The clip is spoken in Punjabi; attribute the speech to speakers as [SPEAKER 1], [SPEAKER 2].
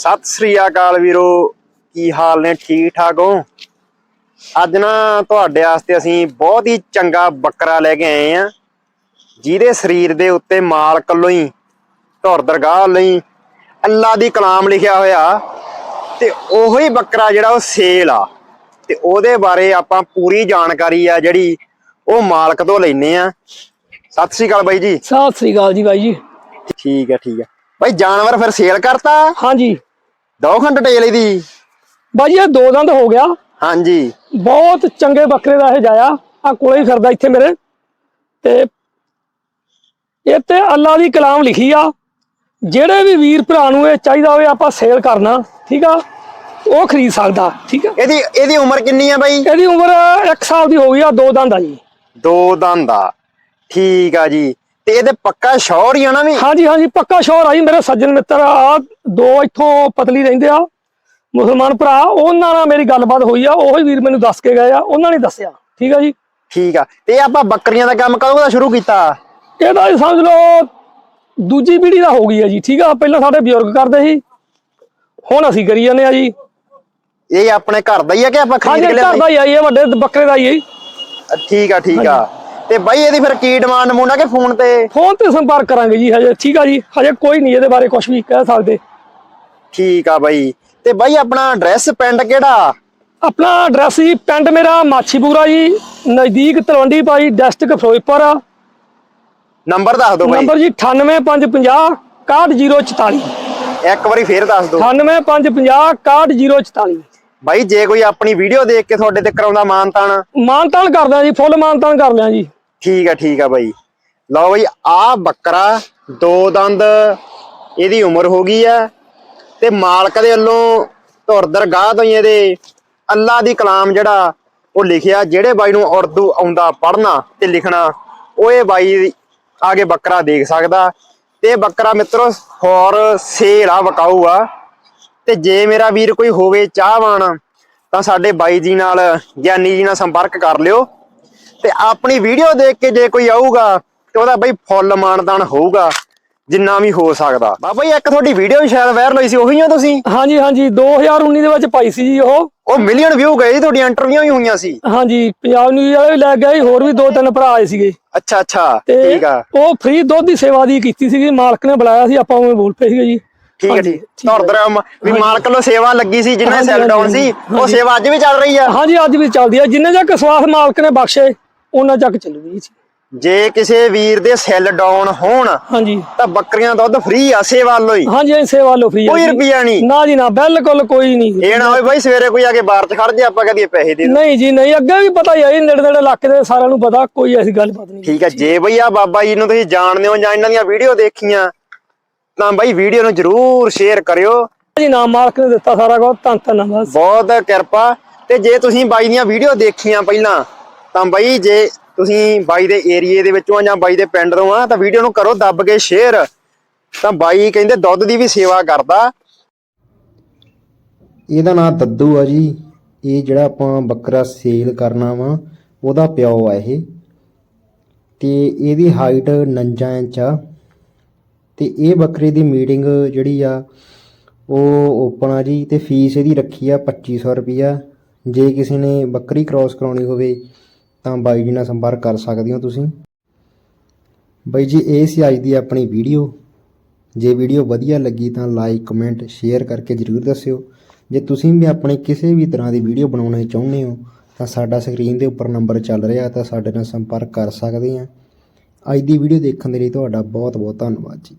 [SPEAKER 1] ਸਤਿ ਸ੍ਰੀ ਅਕਾਲ ਵੀਰੋ ਕੀ ਹਾਲ ਨੇ? ਠੀਕ ਠਾਕ ਹੋ? ਅੱਜ ਨਾ ਤੁਹਾਡੇ ਵਾਸਤੇ ਅਸੀਂ ਬਹੁਤ ਹੀ ਚੰਗਾ ਬੱਕਰਾ ਲੈ ਕੇ ਆਏ ਆ ਜਿਹਦੇ ਸਰੀਰ ਦੇ ਉੱਤੇ ਮਾਲਕ ਵੱਲੋਂ ਹੀ ਧੁਰ ਦਰਗਾਹ ਲਈ ਅੱਲਾ ਦੀ ਕਲਾਮ ਲਿਖਿਆ ਹੋਇਆ। ਤੇ ਉਹੋ ਹੀ ਬੱਕਰਾ ਜਿਹੜਾ ਉਹ ਸੇਲ ਆ। ਤੇ ਉਹਦੇ ਬਾਰੇ ਆਪਾਂ ਪੂਰੀ ਜਾਣਕਾਰੀ ਆ ਜਿਹੜੀ ਉਹ ਮਾਲਕ ਤੋਂ ਲੈਨੇ ਆ ਸਤਿ ਸ੍ਰੀ ਅਕਾਲ ਬਾਈ ਜੀ।
[SPEAKER 2] ਸਤਿ ਸ੍ਰੀ ਅਕਾਲ ਜੀ ਬਾਈ ਜੀ।
[SPEAKER 1] ਠੀਕ ਹੈ ਠੀਕ ਹੈ। ਬਾਈ ਜਾਨਵਰ ਫਿਰ ਸੇਲ ਕਰਤਾ?
[SPEAKER 2] ਹਾਂਜੀ।
[SPEAKER 1] ਦੋ ਖੰਡ ਟੇਲ ਇਹਦੀ।
[SPEAKER 2] ਬਾਈ ਇਹ ਦੋ ਦੰਦ ਹੋ ਗਿਆ।
[SPEAKER 1] ਹਾਂਜੀ।
[SPEAKER 2] ਬਹੁਤ ਚੰਗੇ ਬੱਕਰੇ ਦਾ ਇਹ ਜਾਇਆ। ਆ ਕੋਲੇ ਹੀ ਫਿਰਦਾ ਇੱਥੇ ਮੇਰੇ। ਤੇ ਇਹ ਤੇ ਅੱਲਾ ਦੀ ਕਲਾਮ ਲਿਖੀ ਆ। ਜਿਹੜੇ ਵੀ ਵੀਰ ਭਰਾ ਨੂੰ ਇਹ ਚਾਹੀਦਾ ਹੋਵੇ ਆਪਾਂ ਸੇਲ ਕਰਨਾ। ਠੀਕ ਆ? ਉਹ ਖਰੀਦ ਸਕਦਾ। ਠੀਕ ਆ?
[SPEAKER 1] ਇਹਦੀ ਇਹਦੀ ਉਮਰ ਕਿੰਨੀ ਆ ਬਾਈ?
[SPEAKER 2] ਇਹਦੀ ਉਮਰ 1 ਸਾਲ ਦੀ ਹੋ ਗਈ ਆ ਦੋ ਦੰਦ ਆ ਜੀ।
[SPEAKER 1] ਦੋ ਦੰਦ ਆ। ਠੀਕ ਆ ਜੀ। ਤੇ ਇਹਦੇ ਪੱਕਾ ਸ਼ੌਰ ਹੀ ਆ ਨਾ ਵੀ?
[SPEAKER 2] ਹਾਂਜੀ ਹਾਂਜੀ ਪੱਕਾ ਸ਼ੋਰ ਆ ਜੀ ਮੇਰੇ ਸੱਜਣ ਮਿੱਤਰ ਆ ਦੋ ਇੱਥੋਂ ਪਤਲੀ ਰਹਿੰਦੇ ਆ ਮੁਸਲਮਾਨ ਭਰਾ ਉਹਨਾਂ ਨਾਲ ਮੇਰੀ ਗੱਲਬਾਤ ਹੋਈ ਆ ਉਹੀ ਵੀਰ ਮੈਨੂੰ ਦੱਸ ਕੇ ਗਏ ਆ ਉਹਨਾਂ ਨੇ ਦੱਸਿਆ ਠੀਕ ਆ ਜੀ?
[SPEAKER 1] ਠੀਕ ਆ ਤੇ ਆਪਾਂ ਬੱਕਰੀਆਂ ਦਾ ਕੰਮ ਕਦੋਂ ਦਾ ਸ਼ੁਰੂ ਕੀਤਾ?
[SPEAKER 2] ਇਹਦਾ ਹੀ ਸਮਝ ਲਓ ਦੂਜੀ ਪੀੜ੍ਹੀ ਦਾ ਹੋ ਗਈ ਆ ਜੀ ਠੀਕ ਆ ਪਹਿਲਾਂ ਸਾਡੇ ਬਜ਼ੁਰਗ ਕਰਦੇ ਸੀ ਹੁਣ ਅਸੀਂ ਕਰੀ ਜਾਂਦੇ ਆ ਜੀ।
[SPEAKER 1] ਇਹ ਆਪਣੇ ਘਰ ਦਾ ਹੀ ਆ ਕਿ ਆਪਾਂ
[SPEAKER 2] ਹਾਂਜੀ
[SPEAKER 1] ਖਰੀਦ ਕੇ
[SPEAKER 2] ਘਰ
[SPEAKER 1] ਲਿਆ
[SPEAKER 2] ਦਾ ਹੀ ਆ ਇਹ ਵੱਡੇ ਬੱਕਰੇ ਦਾ ਹੀ ਆ ਜੀ।
[SPEAKER 1] ਠੀਕ ਆ ਠੀਕ ਆ। ਤੇ ਬਾਈ ਇਹਦੀ ਫਿਰ ਕੀ ਡਿਮਾਂਡ ਮੁੰਡਾ ਕਿ ਫੋਨ ਤੇ?
[SPEAKER 2] ਫੋਨ ਤੇ ਸੰਪਰਕ ਕਰਾਂਗੇ ਜੀ ਹਜੇ ਠੀਕ ਆ ਜੀ ਹਜੇ ਕੋਈ ਨਹੀਂ ਇਹਦੇ ਬਾਰੇ ਕੁਝ ਵੀ ਕਹਿ ਸਕਦੇ।
[SPEAKER 1] ਠੀਕ ਆ ਬਾਈ। ਤੇ ਬਾਈ ਆਪਣਾ ਐਡਰੈਸ ਪਿੰਡ ਕਿਹੜਾ?
[SPEAKER 2] ਆਪਣਾ ਐਡਰੈਸ ਜੀ ਪਿੰਡ ਮੇਰਾ ਮਾਛੀਪੂਰਾ ਜੀ ਨਜ਼ਦੀਕ ਤਲਵੰਡੀ ਭਾਈ ਡਿਸਟ੍ਰਿਕਟ ਫਿਰੋਜ਼ਪੁਰ।
[SPEAKER 1] ਨੰਬਰ ਦੱਸ ਦਿਓ ਬਾਈ।
[SPEAKER 2] ਨੰਬਰ ਜੀ 98550 61044
[SPEAKER 1] ਇੱਕ ਵਾਰੀ ਫੇਰ ਦੱਸ ਦਿਓ।
[SPEAKER 2] 98550 61044
[SPEAKER 1] ਬਾਈ ਜੇ ਕੋਈ ਆਪਣੀ ਵੀਡੀਓ ਦੇਖ ਕੇ ਤੁਹਾਡੇ ਤੇ ਕਰਾਉਂਦਾ ਮਾਨਤਾਨ?
[SPEAKER 2] ਮਾਨਤਾਨ ਕਰਦਾ ਜੀ ਫੁੱਲ ਮਾਨਤਾਨ ਕਰ ਲਿਆ ਜੀ।
[SPEAKER 1] ਠੀਕ ਆ ਠੀਕ ਆ ਬਾਈ। ਲਓ ਬਾਈ ਆ ਬੱਕਰਾ, ਦੋ ਦੰਦ, ਇਹਦੀ ਉਮਰ ਹੋ ਗਈ ਆ ਤੇ ਮਾਲਕ ਦੇ ਵੱਲੋਂ ਧੁਰ ਦਰਗਾਹ ਤੋਂ ਇਹਦੇ ਅੱਲਾ ਦੀ ਕਲਾਮ ਜਿਹੜਾ ਉਹ ਲਿਖਿਆ, ਜਿਹੜੇ ਬਾਈ ਨੂੰ ਉਰਦੂ ਆਉਂਦਾ ਪੜ੍ਹਨਾ ਤੇ ਲਿਖਣਾ, ਉਹ ਇਹ ਬਾਈ ਆਗੇ ਬੱਕਰਾ ਦੇਖ ਸਕਦਾ। ਤੇ ਬੱਕਰਾ ਮਿੱਤਰੋ, ਹੋਰ ਸੇਲ ਆ, ਵਕਾਊ ਆ। ਤੇ ਜੇ ਮੇਰਾ ਵੀਰ ਕੋਈ ਹੋਵੇ ਚਾਹਵਾਨ, ਤਾਂ ਸਾਡੇ ਬਾਈ ਜੀ ਨਾਲ, ਗਿਆਨੀ ਜੀ ਨਾਲ ਸੰਪਰਕ ਕਰ ਲਿਓ। ਤੇ ਆਪਣੀ ਵੀਡੀਓ ਦੇਖ ਕੇ ਜੇ ਕੋਈ ਆਊਗਾ ਤੇ ਉਹਦਾ ਬਈ ਫੁੱਲ ਮਾਨਦਾਨ ਹੋਊਗਾ ਜਿੰਨਾ ਵੀ ਹੋ ਸਕਦਾ। ਬਾਬਾ ਜੀ ਇੱਕ ਤੁਹਾਡੀ ਵੀਡੀਓ ਵੀ ਸ਼ਾਇਦ ਵਾਇਰਲ ਹੋਈ ਸੀ ਉਹੀ ਹੋ ਤੁਸੀਂ?
[SPEAKER 2] ਹਾਂਜੀ ਹਾਂਜੀ 2019 ਦੇ ਵਿੱਚ ਪਾਈ ਸੀ ਜੀ ਉਹ।
[SPEAKER 1] ਉਹ ਮਿਲੀਅਨ ਵਿਊ ਗਏ ਜੀ ਤੁਹਾਡੀਆਂ ਇੰਟਰਵਿਊਆਂ ਵੀ ਹੋਈਆਂ ਸੀ?
[SPEAKER 2] ਹਾਂਜੀ ਪੰਜਾਬ ਨਿਊਜ਼ ਵਾਲੇ ਵੀ ਲੈ ਗਏ ਹੋਰ ਵੀ ਦੋ ਤਿੰਨ ਭਰਾ ਆਏ ਸੀਗੇ।
[SPEAKER 1] ਅੱਛਾ ਅੱਛਾ
[SPEAKER 2] ਤੇ
[SPEAKER 1] ਠੀਕ ਆ।
[SPEAKER 2] ਉਹ ਫ੍ਰੀ ਦੁੱਧ ਦੀ ਸੇਵਾ ਦੀ ਕੀਤੀ ਸੀਗੀ ਮਾਲਕ ਨੇ ਬੁਲਾਇਆ ਸੀ ਆਪਾਂ ਉਵੇਂ ਬੋਲ ਪਏ ਸੀਗੇ ਜੀ।
[SPEAKER 1] ਠੀਕ ਹੈ
[SPEAKER 2] ਹੈ।
[SPEAKER 1] ਤੁਹਾਡੇ ਵੀ ਮਾਲਕ ਵੱਲੋਂ ਸੇਵਾ ਲੱਗੀ ਸੀ ਜਿੰਨੇ
[SPEAKER 2] ਹਾਂਜੀ,
[SPEAKER 1] ਸੈਲ ਡਾਊਨ ਸੀ ਉਹ। ਸੇਵਾ ਅੱਜ ਵੀ ਚੱਲ ਰਹੀ ਆ?
[SPEAKER 2] ਹਾਂਜੀ ਅੱਜ ਵੀ ਚੱਲਦੀ ਆ ਜਿੰਨੇ ਤੱਕ ਸਵਾਸ ਮਾਲਕ ਨੇ ਬਖਸ਼ੇ। ਉਹਨਾਂ ਤੱਕ ਚੱਲੂਗੀ ਜੀ
[SPEAKER 1] ਜੇ ਕਿਸੇ ਵੀਰ ਦੇ ਸੈੱਲ ਡਾਊਨ ਹੋਣ
[SPEAKER 2] ਹਾਂਜੀ।
[SPEAKER 1] ਤਾਂ ਬੱਕਰੀਆਂ ਦੁੱਧ ਫ੍ਰੀ ਆ ਸੇਵਾ ਹੀ
[SPEAKER 2] ਹਾਂਜੀ ਇਹ ਸੇਵਾ ਲੋ ਫ੍ਰੀ
[SPEAKER 1] ਕੋਈ ਰੁਪਿਆ ਨਹੀਂ।
[SPEAKER 2] ਨਾ ਜੀ ਨਾ ਬਿਲਕੁਲ ਕੋਈ ਨਹੀਂ
[SPEAKER 1] ਇਹ ਨਾ ਹੋਵੇ ਬਾਈ ਸਵੇਰੇ ਕੋਈ ਆ ਕੇ ਬਾਹਰ ਚ ਖੜ ਜੇ ਆਪਾਂ ਕਹਦੀਏ ਪੈਸੇ ਦੇ।
[SPEAKER 2] ਨਹੀਂ ਜੀ ਨਹੀਂ ਅੱਗੇ ਵੀ ਪਤਾ ਹੀ ਆ ਜੀ ਨੇੜੇ ਨੇੜੇ ਇਲਾਕੇ ਦੇ ਸਾਰਿਆਂ ਨੂੰ ਪਤਾ ਕੋਈ ਐਸੀ ਗੱਲਬਾਤ ਨਹੀਂ।
[SPEAKER 1] ਠੀਕ ਹੈ ਜੇ ਬਈ ਆ ਬਾਬਾ ਜੀ ਨੂੰ ਤੁਸੀਂ ਜਾਣਦੇ ਹੋ ਜਾਂ ਇਹਨਾਂ ਦੀਆਂ ਵੀਡੀਓ ਦੇਖੀਆਂ ਤਾਂ ਬਾਈ ਵੀਡੀਓ ਨੂੰ ਜਰੂਰ ਸ਼ੇਅਰ ਕਰਿਓ।
[SPEAKER 2] ਜੀ ਨਾ ਮਾਲਕ ਨੇ ਦਿੱਤਾ ਸਾਰਾ ਕੁਝ ਧੰਨ ਧੰਨ ਬਸ।
[SPEAKER 1] ਬਹੁਤ ਕਿਰਪਾ। ਤੇ ਜੇ ਤੁਸੀਂ ਬਾਈ ਦੀਆਂ ਵੀਡੀਓ ਦੇਖੀਆਂ ਪਹਿਲਾਂ ਤਾਂ ਬਾਈ ਜੇ ਤੁਸੀਂ ਬਾਈ ਦੇ ਏਰੀਏ ਦੇ ਵਿੱਚੋਂ ਆ ਜਾਂ ਬਾਈ ਦੇ ਪਿੰਡ ਤੋਂ ਆ, ਤਾਂ ਵੀਡੀਓ ਨੂੰ ਕਰੋ ਦੱਬ ਕੇ ਸ਼ੇਅਰ ਤਾਂ ਬਾਈ ਕਹਿੰਦੇ ਦੁੱਧ ਦੀ ਵੀ ਸੇਵਾ ਕਰਦਾ।
[SPEAKER 3] ਇਹਦਾ ਨਾਮ ਦੱਦੂ ਆ ਜੀ। ਇਹ ਜਿਹੜਾ ਆਪਾਂ ਬੱਕਰਾ ਸੇਲ ਕਰਨਾ ਵਾ, ਉਹਦਾ ਪਿਓ ਆ ਇਹ। ਤੇ ਇਹਦੀ ਹਾਈਟ 49 ਇੰਚ ਆ। ਤੇ ਇਹ ਬੱਕਰੇ ਦੀ ਮੀਟਿੰਗ ਜਿਹੜੀ ਆ, ਉਹ ਓਪਨ ਆ ਜੀ। ਤੇ ਫੀਸ ਇਹਦੀ ਰੱਖੀ ਆ 2500 ਰੁਪਿਆ ਜੇ ਕਿਸੇ ਨੇ ਬੱਕਰੀ ਕ੍ਰਾਸ ਕਰਾਉਣੀ ਹੋਵੇ ਤਾਂ ਬਾਈ ਜੀ ਨਾਲ ਸੰਪਰਕ ਕਰ ਸਕਦੇ ਹੋ ਤੁਸੀਂ। ਬਾਈ ਜੀ, ਇਹ ਸੀ ਅੱਜ ਦੀ ਆਪਣੀ ਵੀਡੀਓ। ਜੇ ਵੀਡੀਓ ਵਧੀਆ ਲੱਗੀ ਤਾਂ ਲਾਈਕ, ਕਮੈਂਟ, ਸ਼ੇਅਰ ਕਰਕੇ ਜਰੂਰ ਦੱਸਿਓ। ਜੇ ਤੁਸੀਂ ਵੀ ਆਪਣੀ ਕਿਸੇ ਵੀ ਤਰ੍ਹਾਂ ਦੀ ਵੀਡੀਓ ਬਣਾਉਣਾ ਚਾਹੁੰਦੇ ਹੋ, ਤਾਂ ਸਾਡਾ ਸਕਰੀਨ ਦੇ ਉੱਪਰ ਨੰਬਰ ਚੱਲ ਰਿਹਾ ਤਾਂ ਸਾਡੇ ਨਾਲ ਸੰਪਰਕ ਕਰ ਸਕਦੇ ਆ ਅੱਜ ਦੀ ਵੀਡੀਓ ਦੇਖਣ ਦੇ ਲਈ ਤੁਹਾਡਾ ਬਹੁਤ ਬਹੁਤ ਧੰਨਵਾਦ ਜੀ।